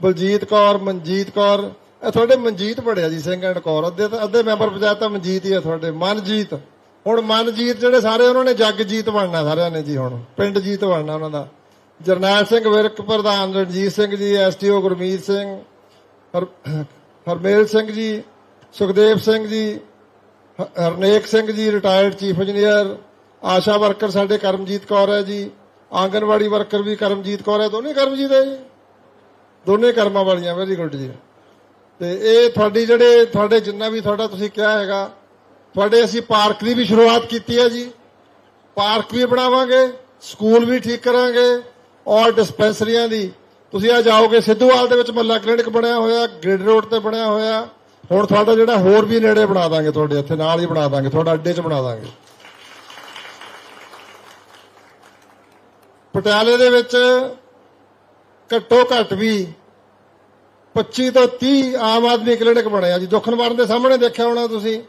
ਬਲਜੀਤ ਕੌਰ, ਮਨਜੀਤ ਕੌਰ, ਇਹ ਤੁਹਾਡੇ ਮਨਜੀਤ ਬੜਿਆ ਜੀ, ਸਿੰਘ ਐਂਡ ਕੌਰ। ਅੱਧੇ ਤਾਂ ਅੱਧੇ ਮੈਂਬਰ ਪੰਚਾਇਤ ਤਾਂ ਮਨਜੀਤ ਹੀ ਆ ਤੁਹਾਡੇ। ਮਨਜੀਤ। ਹੁਣ ਮਨਜੀਤ ਜਿਹੜੇ ਸਾਰੇ ਉਹਨਾਂ ਨੇ ਜਗਜੀਤ ਬਣਨਾ ਸਾਰਿਆਂ ਨੇ ਜੀ ਹੁਣ। ਪਿੰਡ ਜੀਤ ਬਣਨਾ ਉਹਨਾਂ ਦਾ। ਜਰਨੈਲ ਸਿੰਘ ਵਿਰਕ, ਪ੍ਰਧਾਨ ਰਣਜੀਤ ਸਿੰਘ ਜੀ ਐਸਟੀਓ ਗੁਰਮੀਤ ਸਿੰਘ, ਹਰ- ਹਰਮੇਲ ਸਿੰਘ ਜੀ, ਸੁਖਦੇਵ ਸਿੰਘ ਜੀ, ਹ- Harnek Singh ji retired chief engineer Asha worker ਸਾਡੇ ਕਰਮਜੀਤ ਕੌਰ ਹੈ ਜੀ, ਆਂਗਨਵਾੜੀ ਵਰਕਰ ਵੀ ਕਰਮਜੀਤ ਕੌਰ ਹੈ, ਦੋਨੇ ਕਰਮਜੀਤ ਹੈ ਜੀ। ਦੋਨੇ ਕਰਮਾਂ ਵਾਲੀਆਂ ਵੈਰੀ ਗੁੱਡ ਜੀ। ਤੇ ਇਹ ਤੁਹਾਡੀ ਜਿਹੜੇ, ਤੁਹਾਡੇ ਜਿੰਨਾ ਵੀ ਤੁਹਾਡਾ ਤੁਸੀਂ ਕਿਹਾ ਹੈਗਾ, ਤੁਹਾਡੇ ਅਸੀਂ ਪਾਰਕ ਦੀ ਵੀ ਸ਼ੁਰੂਆਤ ਕੀਤੀ ਹੈ ਜੀ। ਪਾਰਕ ਵੀ ਬਣਾਵਾਂਗੇ, ਸਕੂਲ ਵੀ ਠੀਕ ਕਰਾਂਗੇ, ਔਰ ਡਿਸਪੈਂਸਰੀਆਂ ਦੀ। ਤੁਸੀਂ ਆ ਜਾਓਗੇ, ਸਿੱਧੂਵਾਲ ਦੇ ਵਿੱਚ ਮੱਲਾ ਕਲੀਨਿਕ ਬਣਿਆ ਹੋਇਆ, ਗ੍ਰਿਡ ਰੋਡ ਤੇ ਬਣਿਆ ਹੋਇਆ। ਹੁਣ ਤੁਹਾਡਾ ਜਿਹੜਾ ਹੋਰ ਵੀ ਨੇੜੇ ਬਣਾ ਦਾਂਗੇ ਤੁਹਾਡੇ ਇੱਥੇ, ਨਾਲ ਹੀ ਬਣਾ ਦਾਂਗੇ, ਤੁਹਾਡਾ ਅੱਡੇ 'ਚ ਬਣਾ ਦਾਂਗੇ। ਪਟਿਆਲੇ ਦੇ ਵਿੱਚ ਘੱਟੋ ਘੱਟ ਵੀ 25 ਤੋਂ 30 ਆਮ ਆਦਮੀ ਕਲੀਨਿਕ ਬਣਿਆ ਜੀ। ਦੁਖਨਵਾਰਨ ਦੇ ਸਾਹਮਣੇ ਦੇਖਿਆ ਹੋਣਾ ਤੁਸੀਂ।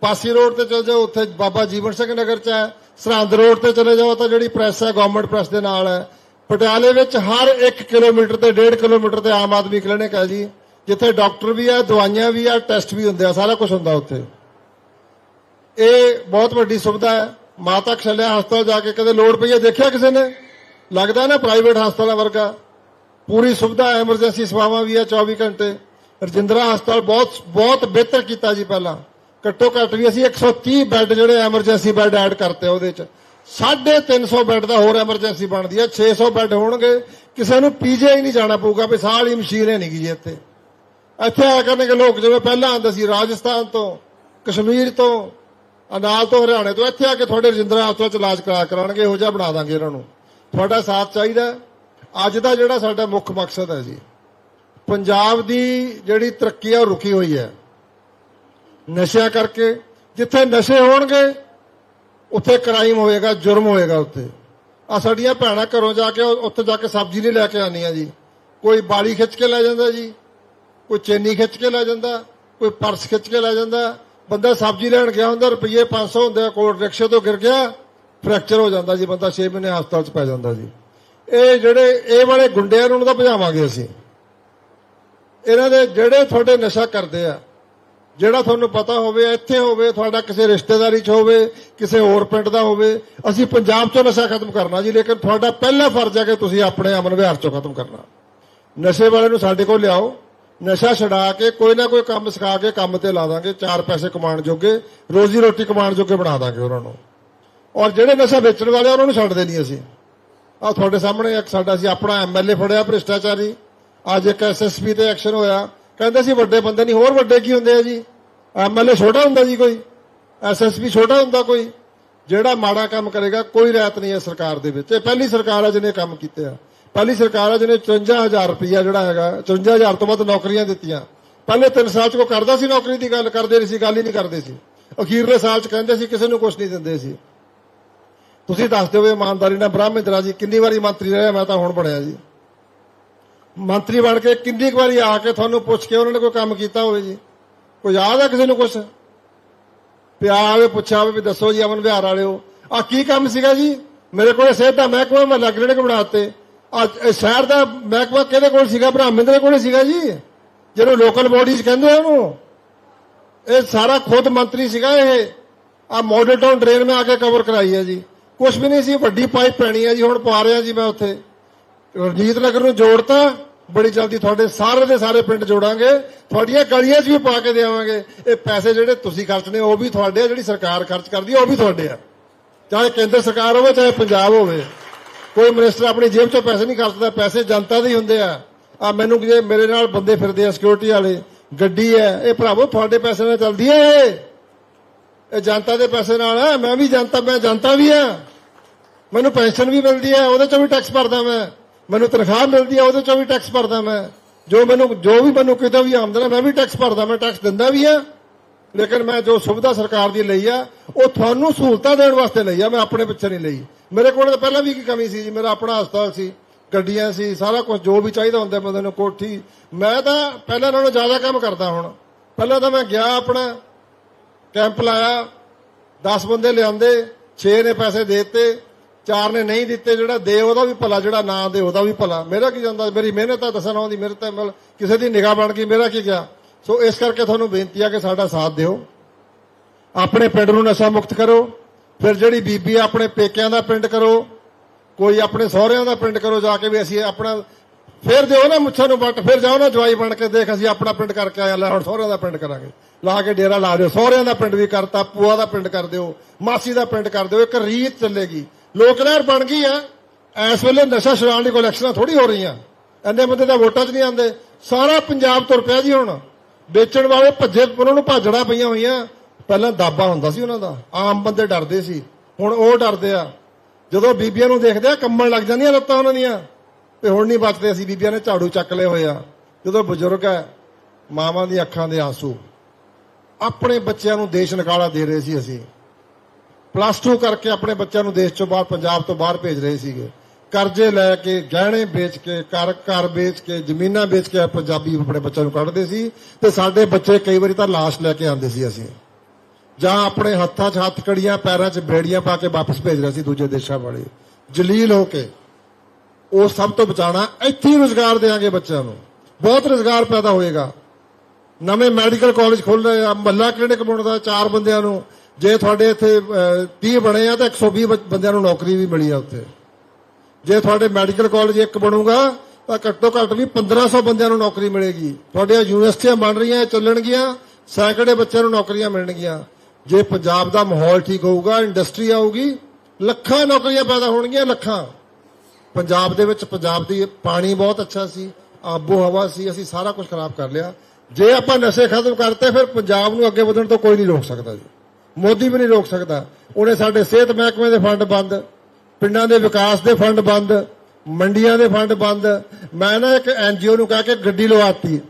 ਪਾਸੀ ਰੋਡ ਤੇ ਚਲੇ ਜਾਓ, ਉੱਥੇ ਬਾਬਾ ਜੀਵਨ ਸਿੰਘ ਨਗਰ ਚ ਹੈ। ਸਰਹੰਦ ਰੋਡ ਤੇ ਚਲੇ ਜਾਓ ਤਾਂ ਜਿਹੜੀ ਪ੍ਰੈਸ ਹੈ ਗਵਰਨਮੈਂਟ ਪ੍ਰੈਸ ਦੇ ਨਾਲ ਹੈ। ਪਟਿਆਲੇ ਵਿੱਚ ਹਰ 1 ਕਿਲੋਮੀਟਰ ਤੇ 1.5 ਕਿਲੋਮੀਟਰ ਤੇ ਆਮ ਆਦਮੀ ਕਲੀਨਿਕ ਹੈ ਜੀ। ਜਿੱਥੇ ਡਾਕਟਰ ਵੀ ਹੈ, ਦਵਾਈਆਂ ਵੀ ਆ ਟੈਸਟ ਵੀ ਹੁੰਦੇ ਆ, ਸਾਰਾ ਕੁਝ ਹੁੰਦਾ ਉੱਥੇ। ਇਹ ਬਹੁਤ ਵੱਡੀ ਸੁਵਿਧਾ ਹੈ। ਮਾਤਾ ਖਲਿਆ ਹਸਪਤਾਲ ਜਾ ਕੇ ਕਦੇ ਲੋੜ ਪਈ ਹੈ? ਦੇਖਿਆ ਕਿਸੇ ਨੇ? ਲੱਗਦਾ ਨਾ ਪ੍ਰਾਈਵੇਟ ਹਸਪਤਾਲਾਂ ਵਰਗਾ। ਪੂਰੀ ਸੁਵਿਧਾ ਐਮਰਜੈਂਸੀ ਸੇਵਾਵਾਂ ਵੀ ਹੈ 24 ਘੰਟੇ। ਰਜਿੰਦਰਾ ਹਸਪਤਾਲ ਬਹੁਤ ਬਹੁਤ ਬਿਹਤਰ ਕੀਤਾ ਜੀ ਪਹਿਲਾਂ। ਘੱਟੋ ਘੱਟ ਵੀ ਅਸੀਂ 130 ਬੈੱਡ ਜਿਹੜੇ ਐਮਰਜੈਂਸੀ ਬੈੱਡ ਐਡ ਕਰਤੇ ਉਹਦੇ ਚ। 350 ਬੈੱਡ ਦਾ ਹੋਰ ਐਮਰਜੈਂਸੀ ਬਣਦੀ ਹੈ 600 ਬੈੱਡ ਹੋਣਗੇ। ਕਿਸੇ ਨੂੰ ਪੀਜੇ ਹੀ ਨਹੀਂ ਜਾਣਾ ਪਊਗਾ ਵੀ ਸਾਲ ਹੀ ਮਸ਼ੀਨ ਹੈ ਨਹੀਂ ਗੀ ਜੀ ਇੱਥੇ। ਇੱਥੇ ਆਇਆ ਕਰਨਗੇ ਲੋਕ ਜਿਵੇਂ ਪਹਿਲਾਂ ਆਉਂਦੇ ਸੀ, ਰਾਜਸਥਾਨ ਤੋਂ, ਕਸ਼ਮੀਰ ਤੋਂ, ਅਨਾਲ ਤੋਂ, ਹਰਿਆਣੇ ਤੋਂ, ਇੱਥੇ ਆ ਕੇ ਤੁਹਾਡੇ ਰਜਿੰਦਰਾ ਹਸਪਤਾਲ ਚ ਇਲਾਜ ਕਰਾ ਕਰਾਉਣਗੇ, ਇਹੋ ਜਿਹਾ ਬਣਾ ਦਾਂਗੇ ਇਹਨਾਂ ਨੂੰ। ਤੁਹਾਡਾ ਸਾਥ ਚਾਹੀਦਾ ਅੱਜ ਦਾ ਜਿਹੜਾ ਸਾਡਾ ਮੁੱਖ ਮਕਸਦ ਹੈ ਜੀ, ਪੰਜਾਬ ਦੀ ਜਿਹੜੀ ਤਰੱਕੀ ਹੈ ਉਹ ਰੁਕੀ ਹੋਈ ਹੈ। ਨਸ਼ਿਆਂ ਕਰਕੇ, ਜਿੱਥੇ ਨਸ਼ੇ ਹੋਣਗੇ, ਉੱਥੇ ਕ੍ਰਾਈਮ ਹੋਏਗਾ, ਜੁਰਮ ਹੋਏਗਾ ਉੱਥੇ। ਆ ਸਾਡੀਆਂ ਭੈਣਾਂ ਘਰੋਂ ਜਾ ਕੇ ਉੱਥੇ ਜਾ ਕੇ ਸਬਜ਼ੀ ਨਹੀਂ ਲੈ ਕੇ ਆਉਂਦੀਆਂ ਜੀ। ਕੋਈ ਬਾਲੀ ਖਿੱਚ ਕੇ ਲੈ ਜਾਂਦਾ ਜੀ, ਕੋਈ ਚੈਨੀ ਖਿੱਚ ਕੇ ਲੈ ਜਾਂਦਾ, ਕੋਈ ਪਰਸ ਖਿੱਚ ਕੇ ਲੈ ਜਾਂਦਾ। ਬੰਦਾ ਸਬਜ਼ੀ ਲੈਣ ਗਿਆ ਹੁੰਦਾ, ਰੁਪਈਏ 500 ਹੁੰਦੇ ਆ, ਕੋਲ ਰਿਕਸ਼ੇ ਤੋਂ ਗਿਰ ਗਿਆ, ਫ੍ਰੈਕਚਰ ਹੋ ਜਾਂਦਾ ਜੀ, ਬੰਦਾ 6 ਮਹੀਨੇ ਹਸਪਤਾਲ 'ਚ ਪੈ ਜਾਂਦਾ ਜੀ। ਇਹ ਜਿਹੜੇ ਇਹ ਵਾਲੇ ਗੁੰਡਿਆਂ ਨੂੰ ਤਾਂ ਭਜਾਵਾਂਗੇ ਅਸੀਂ। ਇਹਨਾਂ ਦੇ ਜਿਹੜੇ ਤੁਹਾਡੇ ਨਸ਼ਾ ਕਰਦੇ ਆ ਜਿਹੜਾ ਤੁਹਾਨੂੰ ਪਤਾ ਹੋਵੇ ਇੱਥੇ ਹੋਵੇ ਤੁਹਾਡਾ ਕਿਸੇ ਰਿਸ਼ਤੇਦਾਰੀ 'ਚ ਹੋਵੇ ਕਿਸੇ ਹੋਰ ਪਿੰਡ ਦਾ ਹੋਵੇ ਅਸੀਂ ਪੰਜਾਬ 'ਚੋਂ ਨਸ਼ਾ ਖਤਮ ਕਰਨਾ ਜੀ ਲੇਕਿਨ ਤੁਹਾਡਾ ਪਹਿਲਾ ਫਰਜ਼ ਹੈ ਕਿ ਤੁਸੀਂ ਆਪਣੇ ਅਮਨ ਵਿਹਾਰ 'ਚੋਂ ਖਤਮ ਕਰਨਾ। ਨਸ਼ੇ ਵਾਲੇ ਨੂੰ ਸਾਡੇ ਕੋਲ ਲਿਆਓ ਨਸ਼ਾ ਛਡਾ ਕੇ ਕੋਈ ਨਾ ਕੋਈ ਕੰਮ ਸਿਖਾ ਕੇ ਕੰਮ ਤੇ ਲਾ ਦਾਂਗੇ ਚਾਰ ਪੈਸੇ ਕਮਾਉਣ ਜੋਗੇ ਰੋਜ਼ੀ ਰੋਟੀ ਕਮਾਉਣ ਜੋਗੇ ਬਣਾ ਦਾਂਗੇ ਉਹਨਾਂ ਨੂੰ। ਔਰ ਜਿਹੜੇ ਨਸ਼ਾ ਵੇਚਣ ਵਾਲੇ ਆ, ਉਹਨਾਂ ਨੂੰ ਛੱਡਦੇ ਨਹੀਂ ਅਸੀਂ। ਆ ਤੁਹਾਡੇ ਸਾਹਮਣੇ ਇੱਕ ਸਾਡਾ ਸੀ ਆਪਣਾ ਐਮਐਲਏ ਫੜਿਆ ਭ੍ਰਿਸ਼ਟਾਚਾਰੀ। ਅੱਜ ਇੱਕ ਐਸਐਸਪੀ ਤੇ ਐਕਸ਼ਨ ਹੋਇਆ। ਕਹਿੰਦੇ ਸੀ ਵੱਡੇ ਬੰਦੇ ਨਹੀਂ, ਹੋਰ ਵੱਡੇ ਕੀ ਹੁੰਦੇ ਆ ਜੀ? ਐਮਐਲਏ ਛੋਟਾ ਹੁੰਦਾ ਜੀ ਕੋਈ? ਐਸਐਸਪੀ ਛੋਟਾ ਹੁੰਦਾ ਕੋਈ? ਜਿਹੜਾ ਮਾੜਾ ਕੰਮ ਕਰੇਗਾ, ਕੋਈ ਰਾਇਤ ਨਹੀਂ ਹੈ ਸਰਕਾਰ ਦੇ ਵਿੱਚ। ਇਹ ਪਹਿਲੀ ਸਰਕਾਰ ਹੈ ਜਿਹਨੇ ਕੰਮ ਕੀਤੇ ਆ। ਪਹਿਲੀ ਸਰਕਾਰ ਹੈ ਜਿਹਨੇ 54000 ਰੁਪਇਆ ਜਿਹੜਾ ਹੈਗਾ 54000 ਤੋਂ ਵੱਧ ਨੌਕਰੀਆਂ ਦਿੱਤੀਆਂ। ਪਹਿਲੇ 3 ਸਾਲ ਚ ਕੋ ਕਰਦਾ ਸੀ ਨੌਕਰੀ ਦੀ ਗੱਲ, ਕਰਦੇ ਨਹੀਂ ਸੀ, ਗੱਲ ਹੀ ਨਹੀਂ ਕਰਦੇ ਸੀ। ਅਖੀਰਲੇ ਸਾਲ ਚ ਕਹਿੰਦੇ ਸੀ, ਕਿਸੇ ਨੂੰ ਕੁਝ ਨਹੀਂ ਦਿੰਦੇ ਸੀ। ਤੁਸੀਂ ਦੱਸ ਦਿਓ ਵੀ ਇਮਾਨਦਾਰੀ ਨਾਲ ਬ੍ਰਾਹਮਿੰਦਰਾ ਜੀ ਕਿੰਨੀ ਵਾਰੀ ਮੰਤਰੀ ਰਿਹਾ, ਮੈਂ ਤਾਂ ਹੁਣ ਬਣਿਆ ਜੀ। ਮੰਤਰੀ ਬਣ ਕੇ ਕਿੰਨੀ ਕੁ ਵਾਰੀ ਆ ਕੇ ਤੁਹਾਨੂੰ ਪੁੱਛ ਕੇ ਉਹਨਾਂ ਨੇ ਕੋਈ ਕੰਮ ਕੀਤਾ ਹੋਵੇ ਜੀ? ਕੋਈ ਯਾਦ ਆ ਕਿਸੇ ਨੂੰ ਕੁਛ? ਪਿਆ ਆਵੇ ਪੁੱਛਿਆ ਹੋਵੇ ਵੀ ਦੱਸੋ ਜੀ, ਅਮਨ ਵਿਹਾਰ ਵਾਲਿਓ। ਆ ਕੀ ਕੰਮ ਸੀਗਾ ਜੀ? ਮੇਰੇ ਕੋਲ ਸਿਹਤ ਦਾ ਮਹਿਕਮਾ, ਮੈਂ ਲੱਗਣੇ ਕਿ ਬਣਾਤੇ ਅੱਜ ਸ਼ਹਿਰ ਦਾ ਮਹਿਕਮਾ ਕਿਹਦੇ ਕੋਲ ਸੀਗਾ? ਬ੍ਰਾਹਮਿੰਦਰ ਕੋਲ ਸੀਗਾ ਜੀ। ਜਿਹਨੂੰ ਲੋਕਲ ਬੋਡੀਜ਼ ਕਹਿੰਦੇ ਉਹਨੂੰ। ਇਹ ਸਾਰਾ ਖੁਦ ਮੰਤਰੀ ਸੀਗਾ ਇਹ। ਆ ਮਾਡਲ ਟਾਊਨ ਡਰੇਨ ਮੈਂ ਆ ਕੇ ਕਵਰ ਕਰਾਈ ਹੈ ਜੀ। ਕੁਝ ਵੀ ਨਹੀਂ ਸੀ, ਵੱਡੀ ਪਾਈਪ ਪੈਣੀ ਹੈ ਜੀ, ਹੁਣ ਪਾ ਰਿਹਾ ਜੀ ਮੈਂ ਉੱਥੇ। ਰਣਜੀਤ ਨਗਰ ਨੂੰ ਜੋੜਤਾ, ਬੜੀ ਜਲਦੀ ਤੁਹਾਡੇ ਸਾਰੇ ਦੇ ਸਾਰੇ ਪਿੰਡ ਜੋੜਾਂਗੇ। ਤੁਹਾਡੀਆਂ ਗਲੀਆਂ 'ਚ ਵੀ ਪਾ ਕੇ ਦੇਵਾਂਗੇ। ਇਹ ਪੈਸੇ ਜਿਹੜੇ ਤੁਸੀਂ ਖਰਚਨੇ ਉਹ ਵੀ ਤੁਹਾਡੇ ਆ, ਜਿਹੜੀ ਸਰਕਾਰ ਖਰਚ ਕਰਦੀ ਹੈ ਉਹ ਵੀ ਤੁਹਾਡੇ ਆ। ਚਾਹੇ ਕੇਂਦਰ ਸਰਕਾਰ ਹੋਵੇ, ਚਾਹੇ ਪੰਜਾਬ ਹੋਵੇ। ਕੋਈ ਮਿਨਿਸਟਰ ਆਪਣੀ ਜੇਬ 'ਚੋਂ ਪੈਸੇ ਨਹੀਂ ਖਰਚਦਾ, ਪੈਸੇ ਜਨਤਾ ਦੇ ਹੀ ਹੁੰਦੇ ਆ। ਆ ਮੈਨੂੰ ਜੇ ਮੇਰੇ ਨਾਲ ਬੰਦੇ ਫਿਰਦੇ ਆ ਸਿਕਿਉਰਿਟੀ ਵਾਲੇ, ਗੱਡੀ ਹੈ, ਇਹ ਭਰਾਵੋ, ਤੁਹਾਡੇ ਪੈਸੇ ਨਾਲ ਚੱਲਦੀ ਹੈ ਇਹ। ਇਹ ਜਨਤਾ ਦੇ ਪੈਸੇ ਨਾਲ ਹੈ ਮੈਂ ਵੀ ਜਨਤਾ, ਮੈਂ ਜਨਤਾ ਵੀ ਆ। ਮੈਨੂੰ ਪੈਨਸ਼ਨ ਵੀ ਮਿਲਦੀ ਹੈ, ਉਹਦੇ ਚੋਂ ਵੀ ਟੈਕਸ ਭਰਦਾ ਮੈਂ। ਮੈਨੂੰ ਤਨਖਾਹ ਮਿਲਦੀ ਹੈ, ਉਹਦੇ ਚੋਂ ਵੀ ਟੈਕਸ ਭਰਦਾ ਮੈਂ। ਜੋ ਮੈਨੂੰ, ਜੋ ਵੀ ਮੈਨੂੰ ਕਿਤੇ ਵੀ ਆਮਦਨ ਹੈ ਮੈਂ ਵੀ ਟੈਕਸ ਭਰਦਾ, ਮੈਂ ਟੈਕਸ ਦਿੰਦਾ ਵੀ ਹਾਂ। ਲੇਕਿਨ ਮੈਂ ਜੋ ਸੁਵਿਧਾ ਸਰਕਾਰ ਦੀ ਲਈ ਆ, ਉਹ ਤੁਹਾਨੂੰ ਸਹੂਲਤਾਂ ਦੇਣ ਵਾਸਤੇ ਲਈ ਆ, ਮੈਂ ਆਪਣੇ ਪਿੱਛੇ ਨਹੀਂ ਲਈ। ਮੇਰੇ ਕੋਲ ਤਾਂ ਪਹਿਲਾਂ ਵੀ ਕੀ ਕਮੀ ਸੀ ਜੀ, ਮੇਰਾ ਆਪਣਾ ਹਸਪਤਾਲ ਸੀ, ਗੱਡੀਆਂ ਸੀ, ਸਾਰਾ ਕੁਝ, ਜੋ ਵੀ ਚਾਹੀਦਾ ਹੁੰਦਾ ਬੰਦੇ ਨੂੰ, ਕੋਠੀ। ਮੈਂ ਤਾਂ ਪਹਿਲਾਂ ਨਾਲੋਂ ਜ਼ਿਆਦਾ ਕੰਮ ਕਰਦਾ ਹੁਣ। ਪਹਿਲਾਂ ਤਾਂ ਮੈਂ ਗਿਆ ਆਪਣਾ, ਕੈਂਪ ਲਾਇਆ 10 ਬੰਦੇ ਲਿਆਂਦੇ 6 ਨੇ ਪੈਸੇ ਦੇ ਦਿੱਤੇ ਚਾਰ ਨੇ ਨਹੀਂ ਦਿੱਤੇ ਜਿਹੜਾ ਦੇ ਉਹਦਾ ਵੀ ਭਲਾ, ਜਿਹੜਾ ਨਾ ਦੇ ਉਹਦਾ ਵੀ ਭਲਾ। ਮੇਰਾ ਕੀ ਜਾਂਦਾ? ਮੇਰੀ ਮਿਹਨਤ ਆ, ਦੱਸਣਾ ਉਹਦੀ ਮਿਹਨਤ ਤੇ ਮਤਲਬ ਕਿਸੇ ਦੀ ਨਿਗਾਹ ਬਣ ਗਈ, ਮੇਰਾ ਕੀ ਗਿਆ? ਸੋ ਇਸ ਕਰਕੇ ਤੁਹਾਨੂੰ ਬੇਨਤੀ ਆ ਕਿ ਸਾਡਾ ਸਾਥ ਦਿਓ। ਆਪਣੇ ਪਿੰਡ ਨੂੰ ਨਸ਼ਾ ਮੁਕਤ ਕਰੋ। ਫਿਰ ਜਿਹੜੀ ਬੀਬੀ ਆਪਣੇ ਪੇਕਿਆਂ ਦਾ ਪਿੰਡ ਕਰੋ। ਕੋਈ ਆਪਣੇ ਸਹੁਰਿਆਂ ਦਾ ਪਿੰਡ ਕਰੋ, ਜਾ ਕੇ ਵੀ ਅਸੀਂ ਆਪਣਾ ਫਿਰ ਦਿਓ ਨਾ ਮੁੱਛਾਂ ਨੂੰ ਵੱਟ, ਫਿਰ ਜਾਓ ਨਾ ਜਵਾਈ ਬਣ ਕੇ ਦੇਖ ਅਸੀਂ ਆਪਣਾ ਪਿੰਡ ਕਰਕੇ ਆਇਆ, ਲੈ ਹੁਣ ਸਹੁਰਿਆਂ ਦਾ ਪਿੰਡ ਕਰਾਂਗੇ। ਲਾ ਕੇ ਡੇਰਾ ਲਾ ਦਿਓ। ਸਹੁਰਿਆਂ ਦਾ ਪਿੰਡ ਵੀ ਕਰਤਾ ਪੂਆ ਦਾ ਪਿੰਡ ਕਰ ਦਿਓ, ਮਾਸੀ ਦਾ ਪਿੰਡ ਕਰ ਦਿਓ। ਇੱਕ ਰੀਤ ਚੱਲੇਗੀ। ਲੋਕ ਲਹਿਰ ਬਣ ਗਈ ਆ। ਇਸ ਵੇਲੇ ਨਸ਼ਾ ਛੁਡਾਉਣ ਦੀ ਕੋਈ ਇਲੈਕਸ਼ਨਾਂ ਥੋੜੀ ਹੋ ਰਹੀਆਂ। ਇੰਨੇ ਬੰਦੇ ਤਾਂ ਵੋਟਾਂ 'ਚ ਨਹੀਂ ਆਉਂਦੇ। ਸਾਰਾ ਪੰਜਾਬ ਤੁਰ ਪਿਆ ਜੀ ਹੁਣ। ਵੇਚਣ ਵਾਲੇ ਭੱਜੇ ਉਹਨਾਂ ਨੂੰ ਭਾਜੜਾ ਪਈਆਂ ਹੋਈਆਂ। ਪਹਿਲਾਂ ਦਾਬਾ ਹੁੰਦਾ ਸੀ ਉਹਨਾਂ ਦਾ। ਆਮ ਬੰਦੇ ਡਰਦੇ ਸੀ। ਹੁਣ ਉਹ ਡਰਦੇ ਆ। ਜਦੋਂ ਬੀਬੀਆਂ ਨੂੰ ਦੇਖਦੇ ਆ ਕੰਮਣ ਲੱਗ ਜਾਂਦੀਆਂ ਲੱਤਾਂ ਉਹਨਾਂ ਦੀਆਂ। ਤੇ ਹੁਣ ਨਹੀਂ ਬਚਦੇ। ਅਸੀਂ ਬੀਬੀਆਂ ਨੇ ਝਾੜੂ ਚੱਕ ਲਏ ਹੋਏ ਆ। ਜਦੋਂ ਬਜ਼ੁਰਗ ਹੈ ਮਾਵਾਂ ਦੀ ਅੱਖਾਂ ਦੇ ਆਂਸੂ। ਆਪਣੇ ਬੱਚਿਆਂ ਨੂੰ ਦੇਸ਼ ਨਿਕਾਲਾ ਦੇ ਰਹੇ ਸੀ ਅਸੀਂ। ਪਲੱਸ 2 ਕਰਕੇ ਆਪਣੇ ਬੱਚਿਆਂ ਨੂੰ ਦੇਸ਼ ਚੋਂ ਬਾਹਰ, ਪੰਜਾਬ ਤੋਂ ਬਾਹਰ ਭੇਜ ਰਹੇ ਸੀਗੇ। ਕਰਜ਼ੇ ਲੈ ਕੇ, ਗਹਿਣੇ ਵੇਚ ਕੇ, ਘਰ ਘਰ ਵੇਚ ਕੇ, ਜ਼ਮੀਨਾਂ ਵੇਚ ਕੇ ਪੰਜਾਬੀ ਆਪਣੇ ਬੱਚਿਆਂ ਨੂੰ ਕੱਢਦੇ ਸੀ ਤੇ ਸਾਡੇ ਬੱਚੇ ਕਈ ਵਾਰੀ ਤਾਂ ਲਾਸ਼ ਲੈ ਕੇ ਆਉਂਦੇ ਸੀ ਅਸੀਂ। ਜਾਂ ਆਪਣੇ ਹੱਥਾਂ 'ਚ ਹੱਥ ਕੜੀਆਂ, ਪੈਰਾਂ 'ਚ ਬੇੜੀਆਂ ਪਾ ਕੇ ਵਾਪਸ ਭੇਜ ਰਹੇ ਸੀ ਦੂਜੇ ਦੇਸ਼ਾਂ ਵਾਲੇ। ਜਲੀਲ ਹੋ ਕੇ। ਉਹ ਸਭ ਤੋਂ ਬਚਾਣਾ ਇੱਥੇ ਹੀ ਰੋਜ਼ਗਾਰ ਦੇਾਂਗੇ ਬੱਚਿਆਂ ਨੂੰ। ਬਹੁਤ ਰੋਜ਼ਗਾਰ ਪੈਦਾ ਹੋਏਗਾ। ਨਵੇਂ ਮੈਡੀਕਲ ਕਾਲਜ ਖੋਲ ਰਹੇ ਆ ਮੱਲਾ ਕਲੀਨਿਕ ਬਣਦਾ ਚਾਰ ਬੰਦਿਆਂ ਨੂੰ। ਜੇ ਤੁਹਾਡੇ ਇੱਥੇ ਅਹ, 30 ਬਣੇ ਆ ਤਾਂ 120 ਬ- ਬੰਦਿਆਂ ਨੂੰ ਨੌਕਰੀ ਵੀ ਮਿਲੀ ਆ ਉੱਥੇ। ਜੇ ਤੁਹਾਡੇ ਮੈਡੀਕਲ ਕਾਲਜ ਇੱਕ ਬਣੂਗਾ ਤਾਂ ਘੱਟੋ ਘੱਟ ਵੀ 1500 ਬੰਦਿਆਂ ਨੂੰ ਨੌਕਰੀ ਮਿਲੇਗੀ। ਤੁਹਾਡੀਆਂ ਯੂਨੀਵਰਸਿਟੀਆਂ ਬਣ ਰਹੀਆਂ ਚੱਲਣਗੀਆਂ ਸੈਂਕੜੇ ਬੱਚਿਆਂ ਨੂੰ ਨੌਕਰੀਆਂ ਮਿਲਣਗੀਆਂ। ਜੇ ਪੰਜਾਬ ਦਾ ਮਾਹੌਲ ਠੀਕ ਹੋਊਗਾ ਇੰਡਸਟਰੀ ਆਊਗੀ ਲੱਖਾਂ ਨੌਕਰੀਆਂ ਪੈਦਾ ਹੋਣਗੀਆਂ ਲੱਖਾਂ। ਪੰਜਾਬ ਦੇ ਵਿੱਚ ਪੰਜਾਬ ਦੀ ਪਾਣੀ ਬਹੁਤ ਅੱਛਾ ਸੀ ਆਬੋ ਹਵਾ ਸੀ ਅਸੀਂ ਸਾਰਾ ਕੁਝ ਖਰਾਬ ਕਰ ਲਿਆ। ਜੇ ਆਪਾਂ ਨਸ਼ੇ ਖਤਮ ਕਰਤੇ ਫਿਰ ਪੰਜਾਬ ਨੂੰ ਅੱਗੇ ਵਧਣ ਤੋਂ ਕੋਈ ਨਹੀਂ ਰੋਕ ਸਕਦਾ ਜੀ। ਮੋਦੀ ਵੀ ਨਹੀਂ ਰੋਕ ਸਕਦਾ। ਉਹਨੇ ਸਾਡੇ ਸਿਹਤ ਮਹਿਕਮੇ ਦੇ ਫੰਡ ਬੰਦ, ਪਿੰਡਾਂ ਦੇ ਵਿਕਾਸ ਦੇ ਫੰਡ ਬੰਦ, ਮੰਡੀਆਂ ਦੇ ਫੰਡ ਬੰਦ। ਮੈਂ ਨਾ ਇੱਕ ਐਨਜੀਓ ਨੂੰ ਕਹਿ ਕੇ ਗੱਡੀ ਲਵਾਤੀ।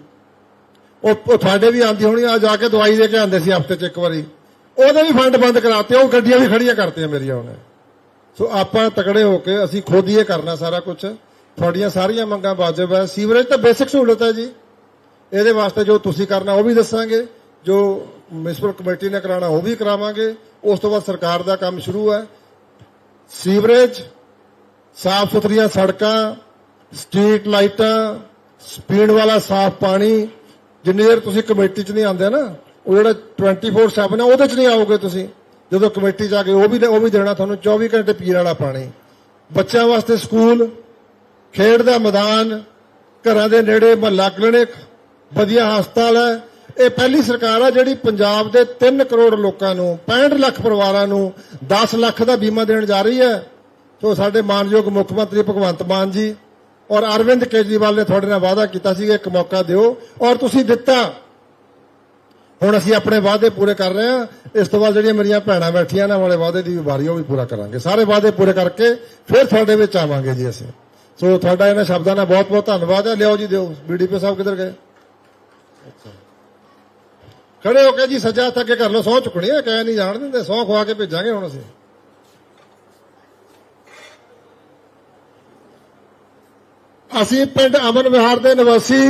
ਉਹ ਉਹ ਤੁਹਾਡੇ ਵੀ ਆਂਦੀ ਹੋਣੀ, ਆ ਜਾ ਕੇ ਦਵਾਈ ਦੇ ਕੇ ਆਂਦੇ ਸੀ ਹਫ਼ਤੇ ਚ ਇੱਕ ਵਾਰੀ। ਉਹਦੇ ਵੀ ਫੰਡ ਬੰਦ ਕਰਾਤੇ, ਉਹ ਗੱਡੀਆਂ ਵੀ ਖੜੀਆਂ ਕਰਤੀਆਂ ਮੇਰੀਆਂ ਉਹਨੇ। ਸੋ ਆਪਾਂ ਤਕੜੇ ਹੋ ਕੇ ਅਸੀਂ ਖੁਦ ਹੀ ਇਹ ਕਰਨਾ ਸਾਰਾ ਕੁਝ ਤੁਹਾਡੀਆਂ ਸਾਰੀਆਂ ਮੰਗਾਂ ਵਾਜਬ ਹੈ। ਸੀਵਰੇਜ ਤਾਂ ਬੇਸਿਕ ਸਹੂਲਤ ਹੈ ਜੀ। ਇਹਦੇ ਵਾਸਤੇ ਜੋ ਤੁਸੀਂ ਕਰਨਾ ਉਹ ਵੀ ਦੱਸਾਂਗੇ। ਜੋ ਮਿਊਨਿਸਪਲ ਕਮੇਟੀ ਨੇ ਕਰਾਉਣਾ, ਉਹ ਵੀ ਕਰਾਵਾਂਗੇ। ਉਸ ਤੋਂ ਬਾਅਦ ਸਰਕਾਰ ਦਾ ਕੰਮ ਸ਼ੁਰੂ ਹੈ। ਸੀਵਰੇਜ ਸਾਫ਼ ਸੁਥਰੀਆਂ ਸੜਕਾਂ, ਸਟਰੀਟ ਲਾਈਟਾਂ, ਸਪੀਡ ਵਾਲਾ ਸਾਫ਼ ਪਾਣੀ, ਜਿੰਨੀ ਦੇਰ ਤੁਸੀਂ ਕਮੇਟੀ 'ਚ ਨਹੀਂ ਆਉਂਦੇ ਨਾ, ਉਹ ਜਿਹੜਾ 24/7 ਹੈ, ਉਹਦੇ 'ਚ ਨਹੀਂ ਆਓਗੇ ਤੁਸੀਂ। ਜਦੋਂ ਕਮੇਟੀ 'ਚ ਆ ਕੇ ਉਹ ਵੀ ਉਹ ਵੀ ਦੇਣਾ ਤੁਹਾਨੂੰ 24 ਘੰਟੇ ਪੀਣ ਵਾਲਾ ਪਾਣੀ। ਬੱਚਿਆਂ ਵਾਸਤੇ ਸਕੂਲ, ਖੇਡ ਦਾ ਮੈਦਾਨ, ਘਰਾਂ ਦੇ ਨੇੜੇ ਮਹੱਲਾ ਕਲੀਨਿਕ ਵਧੀਆ ਹਸਪਤਾਲ ਹੈ। ਇਹ ਪਹਿਲੀ ਸਰਕਾਰ ਆ ਜਿਹੜੀ ਪੰਜਾਬ ਦੇ 3 ਕਰੋੜ ਲੋਕਾਂ ਨੂੰ 65 ਲੱਖ ਪਰਿਵਾਰਾਂ ਨੂੰ 10 ਲੱਖ ਦਾ ਬੀਮਾ ਦੇਣ ਜਾ ਰਹੀ ਹੈ। ਸੋ ਸਾਡੇ ਮਾਨਯੋਗ ਮੁੱਖ ਮੰਤਰੀ ਭਗਵੰਤ ਮਾਨ ਜੀ ਔਰ ਅਰਵਿੰਦ ਕੇਜਰੀਵਾਲ ਨੇ ਤੁਹਾਡੇ ਨਾਲ ਵਾਅਦਾ ਕੀਤਾ ਸੀ ਕਿ ਇੱਕ ਮੌਕਾ ਦਿਓ ਔਰ ਤੁਸੀਂ ਦਿੱਤਾ। ਹੁਣ ਅਸੀਂ ਆਪਣੇ ਵਾਅਦੇ ਪੂਰੇ ਕਰ ਰਹੇ ਹਾਂ। ਇਸ ਤੋਂ ਬਾਅਦ ਜਿਹੜੀਆਂ ਮੇਰੀਆਂ ਭੈਣਾਂ ਬੈਠੀਆਂ ਨੇ ਵਾਲੇ ਵਾਅਦੇ ਦੀ ਵੀ ਵਾਰੀ ਉਹ ਵੀ ਪੂਰਾ ਕਰਾਂਗੇ। ਸਾਰੇ ਵਾਅਦੇ ਪੂਰੇ ਕਰਕੇ ਫਿਰ ਤੁਹਾਡੇ ਵਿੱਚ ਆਵਾਂਗੇ ਜੀ ਅਸੀਂ। ਸੋ ਤੁਹਾਡਾ ਇਹਨਾਂ ਸ਼ਬਦਾਂ ਦਾ ਬਹੁਤ ਬਹੁਤ ਧੰਨਵਾਦ ਹੈ। ਲਿਆਓ ਜੀ ਦਿਓ। ਬੀਡੀਪੀ ਸਾਹਿਬ ਕਿੱਧਰ ਗਏ? ਖੜੇ ਹੋ ਕੇ ਜੀ ਸੱਜਾ ਹੱਥ ਅੱਗੇ ਕਰ ਲਓ, ਸਹੁੰ ਚੁੱਕਣੀ ਹੈ ਕਹਿ ਨਹੀਂ ਜਾਣ ਦਿੰਦੇ, ਸਹੁੰ ਖਵਾ ਕੇ ਭੇਜਾਂਗੇ ਹੁਣ ਅਸੀਂ। ਅਸੀਂ ਪਿੰਡ ਅਮਨ ਵਿਹਾਰ ਦੇ ਨਿਵਾਸੀ,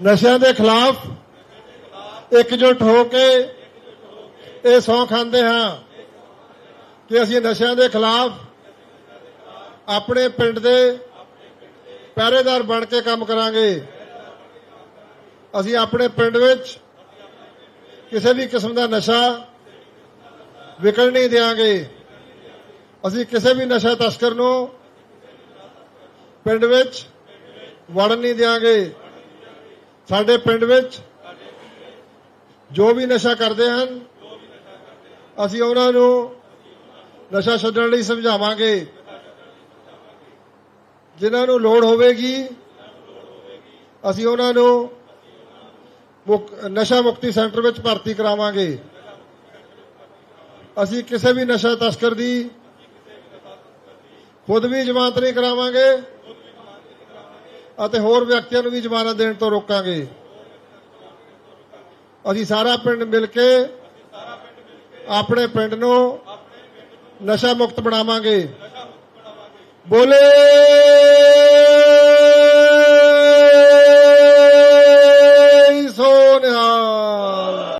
ਨਸ਼ਿਆਂ ਦੇ ਖਿਲਾਫ ਇਕਜੁੱਟ ਹੋ ਕੇ ਇਹ ਸਹੁੰ ਖਾਂਦੇ ਹਾਂ ਕਿ ਅਸੀਂ ਨਸ਼ਿਆਂ ਦੇ ਖਿਲਾਫ ਆਪਣੇ ਪਿੰਡ ਦੇ ਪਹਿਰੇਦਾਰ ਬਣ ਕੇ ਕੰਮ ਕਰਾਂਗੇ। ਅਸੀਂ ਆਪਣੇ ਪਿੰਡ ਵਿੱਚ ਕਿਸੇ ਵੀ ਕਿਸਮ ਦਾ ਨਸ਼ਾ ਵਿਕਣ ਨਹੀਂ ਦੇਵਾਂਗੇ ਅਸੀਂ ਕਿਸੇ ਵੀ ਨਸ਼ਾ ਤਸਕਰ ਨੂੰ ਪਿੰਡ ਵਿੱਚ ਵੜਨ ਨਹੀਂ ਦੇਵਾਂਗੇ ਸਾਡੇ ਪਿੰਡ ਵਿੱਚ ਜੋ ਵੀ ਨਸ਼ਾ ਕਰਦੇ ਹਨ, ਅਸੀਂ ਉਹਨਾਂ ਨੂੰ ਨਸ਼ਾ ਛੱਡਣ ਲਈ ਸਮਝਾਵਾਂਗੇ। ਜਿਨ੍ਹਾਂ ਨੂੰ ਲੋੜ ਹੋਵੇਗੀ, ਅਸੀਂ ਉਹਨਾਂ ਨੂੰ ਨਸ਼ਾ ਮੁਕਤੀ ਸੈਂਟਰ ਵਿੱਚ ਭਰਤੀ ਕਰਾਵਾਂਗੇ। ਅਸੀਂ ਕਿਸੇ ਵੀ ਨਸ਼ਾ ਤਸਕਰ ਦੀ ਖੁਦ ਵੀ ਜ਼ਮਾਨਤ ਨਹੀਂ ਕਰਾਵਾਂਗੇ ਅਤੇ ਹੋਰ ਵਿਅਕਤੀਆਂ ਨੂੰ ਵੀ ਜ਼ਮਾਨਤ ਦੇਣ ਤੋਂ ਰੋਕਾਂਗੇ। ਅਸੀਂ ਸਾਰਾ ਪਿੰਡ ਮਿਲ ਕੇ ਆਪਣੇ ਪਿੰਡ ਨੂੰ ਨਸ਼ਾ ਮੁਕਤ ਬਣਾਵਾਂਗੇ। ਬੋਲੇ!